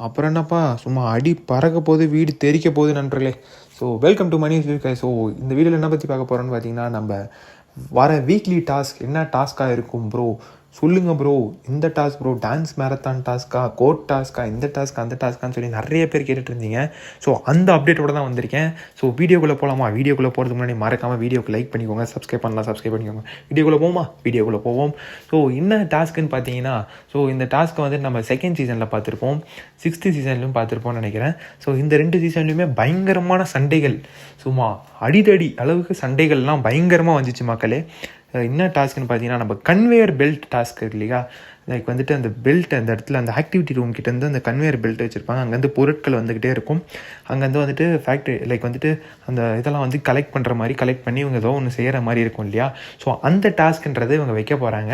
அப்புறம் என்னப்பா சும்மா அடி பறக்க போது வீடு தெறிக்க போகுது நண்பர்களே. So welcome to Mani so இந்த வீடியோவில் என்ன பற்றி பார்க்க போகிறோன்னு பார்த்தீங்கன்னா நம்ம வர வீக்லி டாஸ்க் என்ன டாஸ்க்காக இருக்கும் ப்ரோ சொல்லுங்கள் ப்ரோ இந்த டாஸ்க் ப்ரோ டான்ஸ் மேரத்தான் டாஸ்க்கா கோட் டாஸ்க்கா இந்த டாஸ்க் அந்த டாஸ்க்கான்னு சொல்லி நிறைய பேர் கேட்டுட்டு இருந்தீங்க. ஸோ அந்த அப்டேட்டோட தான் வந்திருக்கேன். ஸோ வீடியோக்குள்ளே போகலாமா வீடியோக்குள்ளே போகிறதுக்கு முன்னாடி மறக்காமல் வீடியோக்கு லைக் பண்ணிக்கோங்க சப்ஸ்கிரைப் பண்ணலாம் சப்ஸ்கிரைப் பண்ணிக்கோங்க. வீடியோக்குள்ளே போவோமா? வீடியோக்குள்ளே போவோம். ஸோ என்ன டாஸ்க்குன்னு பார்த்தீங்கன்னா ஸோ இந்த டாஸ்க்கை வந்து நம்ம செகண்ட் சீசனில் பார்த்துருப்போம். சிக்ஸ்த்து சீசன்லையும் பார்த்துருப்போம்னு நினைக்கிறேன். ஸோ இந்த ரெண்டு சீசன்லையுமே பயங்கரமான சண்டைகள். சும்மா அடிதடி அளவுக்கு சண்டைகள்லாம் பயங்கரமாக வந்துச்சு மக்களே. என்ன டாஸ்க்னு பார்த்தீங்கன்னா நம்ம கன்வேயர் பெல்ட் டாஸ்க் இருக்கு இல்லையா? லைக் வந்துட்டு அந்த பெல்ட் அந்த இடத்துல அந்த ஆக்டிவிட்டி ரூம் கிட்டேருந்து அந்த கன்வேயர் பெல்ட் வச்சுருப்பாங்க. அங்கேருந்து பொருட்கள் வந்துக்கிட்டே இருக்கும். அங்கேருந்து வந்துட்டு ஃபேக்ட்ரி லைக் வந்துட்டு அந்த இதெல்லாம் வந்து கலெக்ட் பண்ணுற மாதிரி கலெக்ட் பண்ணி இவங்க ஏதோ ஒன்று செய்கிற மாதிரி இருக்கும் இல்லையா? ஸோ அந்த டாஸ்க்ன்றது இவங்க வைக்க போகிறாங்க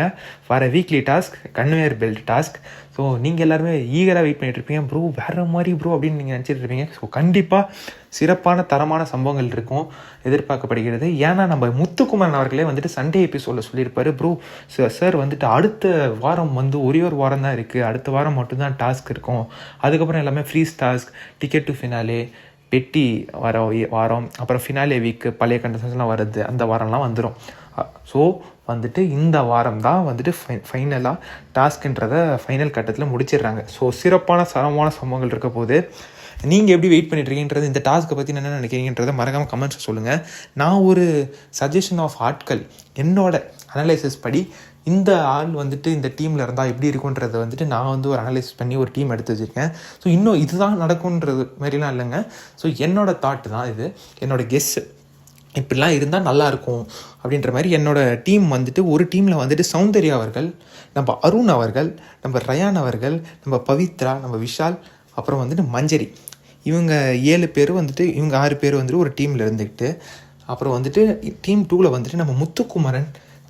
வர weekly task conveyor belt task so நீங்கள் எல்லாருமே ஈகராக வெயிட் பண்ணிட்டு இருப்பீங்க. ப்ரோ வேறு மாதிரி ப்ரோ அப்படின்னு நீங்கள் நினச்சிட்டு இருப்பீங்க. ஸோ கண்டிப்பாக சிறப்பான தரமான சம்பவங்கள் இருக்கும். எதிர்பார்க்கப்படுகிறது. ஏன்னா நம்ம முத்துக்குமரன் அவர்களே வந்துட்டு சண்டே எபிசோடில் சொல்லியிருப்பார். ப்ரோ சார் வந்துட்டு அடுத்த வாரம் வந்து ஒரே ஒரு வாரம் தான் இருக்குது அடுத்த வாரம் மட்டும்தான் டாஸ்க் இருக்கும். அதுக்கப்புறம் எல்லாமே freeze task ticket to finale பெட்டி வர வாரம் அப்புறம் ஃபினாலே வீக்கு பழைய கண்டஸ்டன்ஸ்லாம் வருது அந்த வாரம்லாம் வந்துடும் ஸோ வந்துட்டு இந்த வாரம் தான் வந்துட்டு ஃபை ஃபைனலாக டாஸ்க்குன்றத ஃபைனல் கட்டத்தில் முடிச்சிடுறாங்க. ஸோ சிறப்பான சரமான சம்பவங்கள் இருக்க போது நீங்கள் எப்படி வெயிட் பண்ணிட்டு இந்த டாஸ்க்கை பற்றி என்ன நினைக்கிறீங்கன்றதை மறக்காமல் கமெண்ட்ஸ் சொல்லுங்கள் நான் ஒரு சஜஷன் ஆஃப் ஆட்கள் என்னோட அனலைசிஸ் படி இந்த ஆள் வந்துட்டு இந்த டீமில் இருந்தால் எப்படி இருக்குன்றதை வந்துட்டு நான் வந்து ஒரு அனலைஸ் பண்ணி ஒரு டீம் எடுத்து வச்சுருக்கேன். ஸோ இன்னும் இதுதான் நடக்கும்ன்றது மாதிரிலாம் இல்லைங்க. ஸோ என்னோட தாட்டு தான் இது. என்னோட கெஸ்ஸு இப்படிலாம் இருந்தால் நல்லாயிருக்கும் அப்படின்ற மாதிரி என்னோட டீம் வந்துட்டு ஒரு டீமில் வந்துட்டு சௌந்தர்யா அவர்கள் நம்ம அருண் அவர்கள் நம்ம ரயான் அவர்கள் நம்ம பவித்ரா நம்ம விஷால் அப்புறம் வந்துட்டு மஞ்சரி. இவங்க ஏழு பேர் வந்துட்டு இவங்க ஆறு பேர் வந்துட்டு ஒரு டீமில் இருந்துக்கிட்டு அப்புறம் வந்துட்டு டீம் டூவில் வந்துட்டு நம்ம முத்துக்குமரன்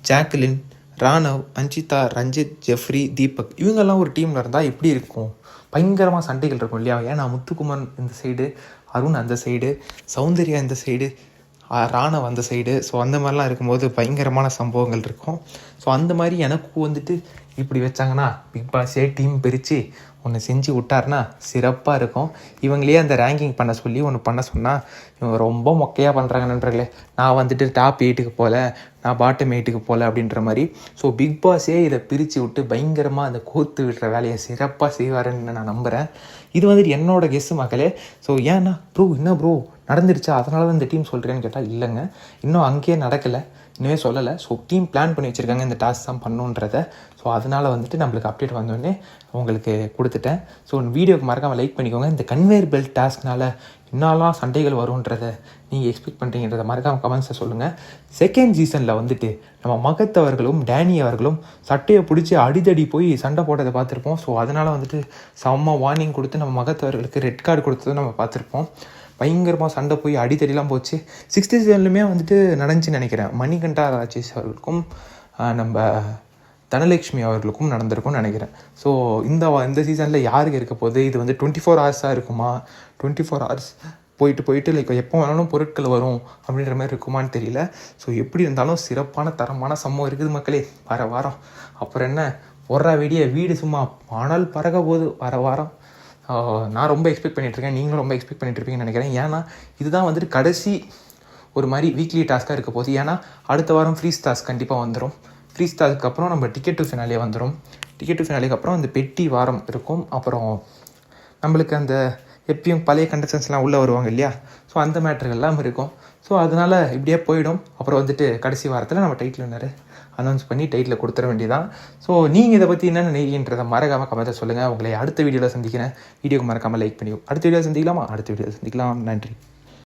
ஜாக்லின் ராணவ் அஞ்சிதா ரஞ்சித் ஜெஃப்ரி தீபக் இவங்கெல்லாம் ஒரு டீமில் இருந்தால் எப்படி இருக்கும்? பயங்கரமாக சண்டைகள் இருக்கும் இல்லையா? ஏன்னா முத்துக்குமார் இந்த சைடு அருண் அந்த சைடு சௌந்தர்யா இந்த சைடு ராணவ் அந்த சைடு ஸோ அந்த மாதிரிலாம் இருக்கும்போது பயங்கரமான சம்பவங்கள் இருக்கும். ஸோ அந்த மாதிரி எனக்கும் வந்துட்டு இப்படி வச்சாங்கன்னா பிக் பாஸே டீம் பிரித்து ஒன்று செஞ்சு விட்டாருன்னா சிறப்பாக இருக்கும். இவங்களே அந்த ரேங்கிங் பண்ண சொல்லி ஒன்று பண்ண சொன்னால் இவங்க ரொம்ப மொக்கையாக பண்ணுறாங்க நண்பர்களே. நான் வந்துட்டு டாப் எயிட்டுக்கு போகல நான் பாட்டம் எயிட்டுக்கு போகல அப்படின்ற மாதிரி. ஸோ பிக் பாஸே இதை பிரித்து விட்டு பயங்கரமாக அந்த கோத்து விடுற வேலையை சிறப்பாக செய்வாருன்னு நான் நம்புகிறேன் இது வந்துட்டு என்னோட கெஸ்ஸு மக்களே. ஸோ ஏன்னா ப்ரோ என்ன ப்ரோ நடந்துருச்சா? அதனால தான் இந்த டீம் சொல்கிறேன்னு கேட்டால் இல்லைங்க. இன்னும் அங்கேயே நடக்கலை. இன்னுமே சொல்லலை. ஸோ டீம் பிளான் பண்ணி வச்சுருக்காங்க இந்த இந்த டாஸ்க் தான் பண்ணுன்றத. ஸோ அதனால் வந்துட்டு நம்மளுக்கு அப்டேட் வந்தோடனே உங்களுக்கு கொடுத்துட்டேன். ஸோ வீடியோக்கு மறக்காமல் லைக் பண்ணிக்கோங்க. இந்த கன்வேர் பெல்ட் டாஸ்க்னால் என்னெல்லாம் சண்டைகள் வரும்ன்றதை நீங்கள் எக்ஸ்பெக்ட் பண்ணுறீங்கன்றத மறக்காமல் கமெண்ட்ஸை சொல்லுங்கள் செகண்ட் சீசனில் வந்துட்டு நம்ம மகத் அவர்களும் டேனி அவர்களும் சட்டையை பிடிச்சி அடிதடி போய் சண்டை போட்டதை பார்த்துருப்போம். ஸோ அதனால் வந்துட்டு செம்ம வார்னிங் கொடுத்து நம்ம மகத் அவர்களுக்கு ரெட் கார்டு கொடுத்ததை நம்ம பார்த்துருப்போம். பயங்கரமாக சண்டை போய் அடித்தடிலாம் போச்சு. சிக்ஸ்த்து சீசன்லையுமே வந்துட்டு நடந்துச்சுன்னு நினைக்கிறேன். மணிகண்டா ராஜேஷ் அவர்களுக்கும் நம்ம தனலட்சுமி அவர்களுக்கும் நடந்திருக்கும்னு நினைக்கிறேன். ஸோ இந்த இந்த சீசனில் யாருக்கு இருக்க போகுது? இது வந்து டுவெண்ட்டி ஃபோர் ஹவர்ஸாக இருக்குமா? டுவெண்ட்டி ஃபோர் ஹவர்ஸ் போயிட்டு போயிட்டு லைக் எப்போ வேணாலும் பொருட்கள் வரும் அப்படின்ற மாதிரி இருக்குமான்னு தெரியல. ஸோ எப்படி இருந்தாலும் சிறப்பான தரமான சம்பவம் இருக்குது மக்களே. வர வாரம். அப்புறம் என்ன? போடுற வீடியோ வீடு சும்மா ஆனால் பறக்க போகுது. வர வாரம். நான் ரொம்ப எக்ஸ்பெக்ட் பண்ணிட்டு இருக்கேன். நீங்களும் ரொம்ப எக்ஸ்பெக்ட் பண்ணிட்டுருப்பீங்கன்னு நினைக்கிறேன். ஏன்னா இதுதான் வந்துட்டு கடைசி ஒரு மாதிரி வீக்லி டாஸ்க்காக இருக்க போகுது ஏன்னா அடுத்த வாரம் ஃப்ரீஸ் டாஸ்க் கண்டிப்பாக வந்துடும் ஃப்ரீஸ் டாஸ்க்கு அப்புறம் நம்ம டிக்கெட் டு ஃபினாலே வந்துடும் டிக்கெட் டு ஃபினாலேக்கு அப்புறம் அந்த பெட்டி வாரம் இருக்கும். அப்புறம் நம்மளுக்கு அந்த எப்பயும் பழைய கண்டஸ்டன்ஸ்லாம் உள்ளே வருவாங்க இல்லையா? ஸோ அந்த மேட்ருகள்லாம் இருக்கும். ஸோ அதனால் இப்படியே போயிடும். அப்புறம் வந்துட்டு கடைசி வாரத்தில் நம்ம டைட்டில் வின்னர் அனௌன்ஸ் பண்ணி டைட்டில் கொடுத்துட வேண்டியதான் ஸோ நீங்கள் இதை பற்றி என்ன நினைக்கின்றதை மறக்காமல் கமெண்ட்டை சொல்லுங்கள் உங்களை அடுத்த வீடியோவில் சந்திக்கிறேன். வீடியோக்கு மறக்காமல் லைக் பண்ணி அடுத்த வீடியோ சந்திக்கலாமா? அடுத்த வீடியோ சந்திக்கலாம். நன்றி.